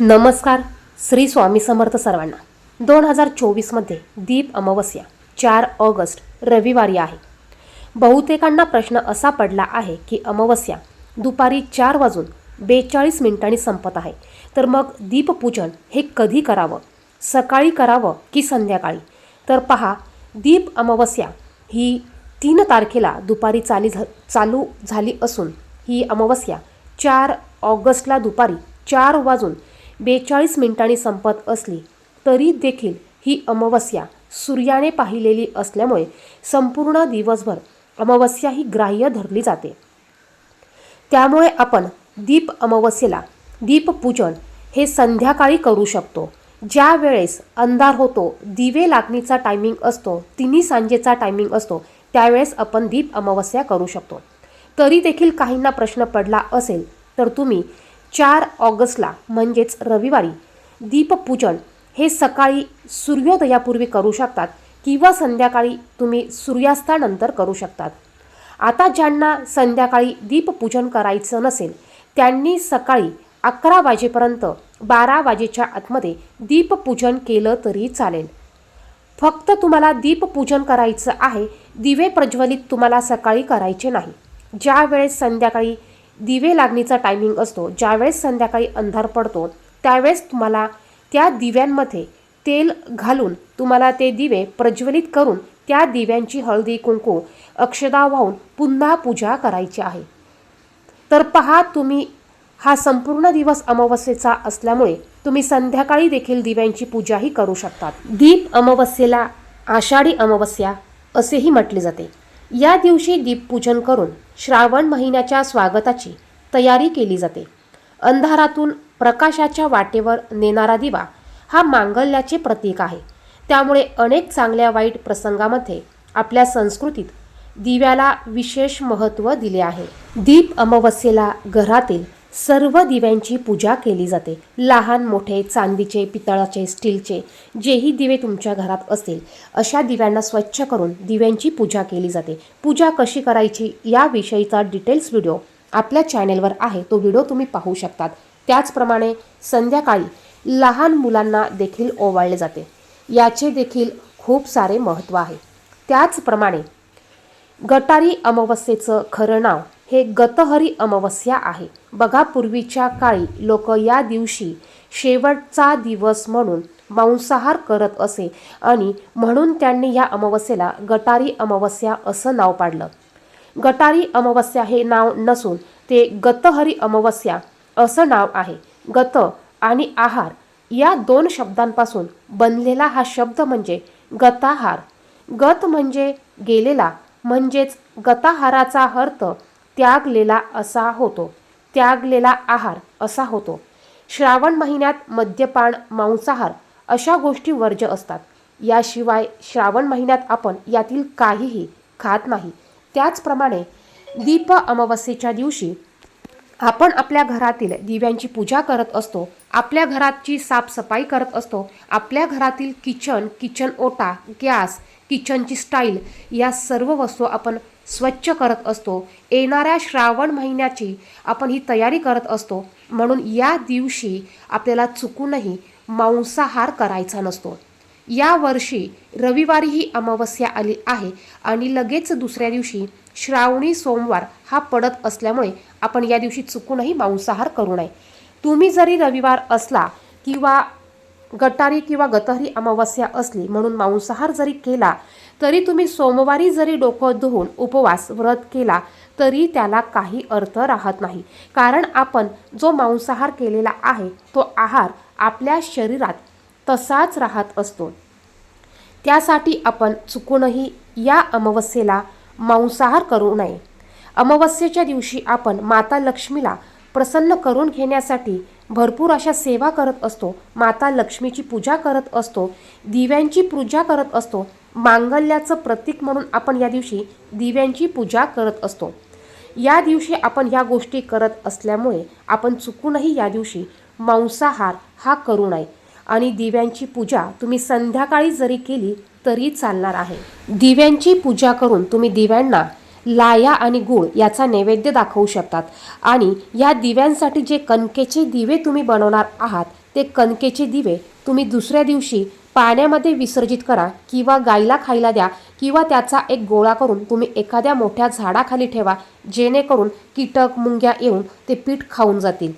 नमस्कार. श्री स्वामी समर्थ सर्वांना. दोन हजार चोवीसमध्ये दीप अमावस्या चार ऑगस्ट रविवारी आहे. बहुतेकांना प्रश्न असा पडला आहे की अमावस्या दुपारी चार वाजून बेचाळीस मिनिटांनी संपत आहे. तर मग दीपपूजन हे कधी करावं? सकाळी करावं की संध्याकाळी? तर पहा दीप अमावस्या ही तीन तारखेला दुपारी चाली झ चालू झाली असून ही अमावस्या चार ऑगस्टला दुपारी चार वाजून बेचाळीस मिनिटांनी संपत असली तरी देखील ही अमावस्या सूर्याने पाहिलेली असल्यामुळे संपूर्ण दिवसभर अमावस्या ही ग्राह्य धरली जाते. त्यामुळे आपण दीप अमावस्येला दीपपूजन हे संध्याकाळी करू शकतो. ज्या वेळेस अंधार होतो दिवे लागणीचा टायमिंग असतो तिन्ही सांजेचा टायमिंग असतो त्यावेळेस आपण दीप अमावस्या करू शकतो. तरी देखील काहींना प्रश्न पडला असेल तर तुम्ही चार ऑगस्टला म्हणजेच रविवारी दीपपूजन हे सकाळी सूर्योदयापूर्वी करू शकतात किंवा संध्याकाळी तुम्ही सूर्यास्तानंतर करू शकतात. आता ज्यांना संध्याकाळी दीपपूजन करायचं नसेल त्यांनी सकाळी अकरा वाजेपर्यंत बारा वाजेच्या आतमध्ये दीपपूजन केलं तरी चालेल. फक्त तुम्हाला दीपपूजन करायचं आहे दिवे प्रज्वलित तुम्हाला सकाळी करायचे नाही. ज्या वेळेस संध्याकाळी दिवे लागणीचा टायमिंग असतो. ज्यावेळेस संध्याकाळी अंधार पडतो त्यावेळेस तुम्हाला त्या दिव्यांमध्ये तेल घालून तुम्हाला ते दिवे प्रज्वलित करून त्या दिव्यांची हळदी कुंकू अक्षदा वाहून पुन्हा पूजा करायची आहे. तर पहा तुम्ही हा संपूर्ण दिवस अमावस्येचा असल्यामुळे तुम्ही संध्याकाळी देखील दिव्यांची पूजाही करू शकतात. दीप अमावस्येला आषाढी अमावस्या असेही म्हटले जाते. या दिवशी दीपपूजन करून श्रावण महिन्याच्या स्वागताची तयारी केली जाते. अंधारातून प्रकाशाच्या वाटेवर नेणारा दिवा हा मांगल्याचे प्रतीक आहे. त्यामुळे अनेक चांगल्या वाईट प्रसंगामध्ये आपल्या संस्कृतीत दिव्याला विशेष महत्त्व दिले आहे. दीप अमावस्येला घरातील सर्व दिव्यांची पूजा केली जाते. लहान मोठे चांदीचे पितळाचे स्टीलचे जेही दिवे तुमच्या घरात असतील अशा दिव्यांना स्वच्छ करून दिव्यांची पूजा केली जाते. पूजा कशी करायची याविषयीचा डिटेल्स व्हिडिओ आपल्या चॅनेलवर आहे. तो व्हिडिओ तुम्ही पाहू शकतात. त्याचप्रमाणे संध्याकाळी लहान मुलांना देखील ओवाळले जाते. याचे देखील खूप सारे महत्त्व आहे. त्याचप्रमाणे गटारी अमावस्येचं खरं नाव हे गतहरी अमावस्या आहे. बघा पूर्वीच्या काळी लोक या दिवशी शेवटचा दिवस म्हणून मांसाहार करत असे आणि म्हणून त्यांनी या अमावस्येला गटारी अमावस्या असं नाव पाडलं. गटारी अमावस्या हे नाव नसून ते गतहरी अमावस्या असं नाव आहे. गत आणि आहार या दोन शब्दांपासून बनलेला हा शब्द म्हणजे गताहार. गत म्हणजे गेलेला म्हणजेच गताहाराचा अर्थ त्यागलेला असा होतो. त्यागलेला आहार असा होतो. श्रावण महिन्यात मद्यपान मांसाहार अशा गोष्टी वर्ज्य असतात. याशिवाय श्रावण महिन्यात आपण यातील काहीही खात नाही. त्याचप्रमाणे दीप अमावस्येच्या दिवशी आपण आपल्या घरातील दिव्यांची पूजा करत असतो. आपल्या घराची साफसफाई करत असतो. आपल्या घरातील किचन किचन ओटा गॅस किचनची स्टाईल या सर्व वस्तू आपण स्वच्छ करत असतो. येणाऱ्या श्रावण महिन्याची आपण ही तयारी करत असतो. म्हणून या दिवशी आपल्याला चुकूनही मांसाहार करायचा नसतो. या वर्षी रविवारी ही अमावस्या आली आहे आणि लगेच दुसऱ्या दिवशी श्रावणी सोमवार हा पडत असल्यामुळे आपण या दिवशी चुकूनही मांसाहार करू नये. तुम्ही जरी रविवार असला किंवा गटारी किंवा गतहरी अमावस्या असली म्हणून मांसाहार जरी केला तरी तुम्ही सोमवारी जरी डोकं धुवून उपवास व्रत केला तरी त्याला काही अर्थ राहत नाही. कारण आपण जो मांसाहार केलेला आहे तो आहार आपल्या शरीरात तसाच राहत असतो. त्यासाठी आपण चुकूनही या अमावस्येला मांसाहार करू नये. अमावस्येच्या दिवशी आपण माता लक्ष्मीला प्रसन्न करून घेण्यासाठी भरपूर अशा सेवा करत असतो माता लक्ष्मीची पूजा करत असतो दिव्यांची पूजा करत असतो मांगल्याचं प्रतीक म्हणून आपण या दिवशी दिव्यांची पूजा करत असतो. या दिवशी आपण ह्या गोष्टी करत असल्यामुळे आपण चुकूनही या दिवशी मांसाहार हा करू नये. आणि दिव्यांची पूजा तुम्ही संध्याकाळी जरी केली तरी चालणार आहे. दिव्यांची पूजा करून तुम्ही दिव्यांना लाया आणि गूळ याचा नैवेद्य दाखवू शकतात. आणि या दिव्यांसाठी जे कणकेचे दिवे तुम्ही बनवणार आहात ते कणकेचे दिवे तुम्ही दुसऱ्या दिवशी पाण्यामध्ये विसर्जित करा किंवा गाईला खायला द्या किंवा त्याचा एक गोळा करून तुम्ही एखाद्या मोठ्या झाडाखाली ठेवा जेणेकरून कीटक मुंग्या येऊन ते पीठ खाऊन जातील.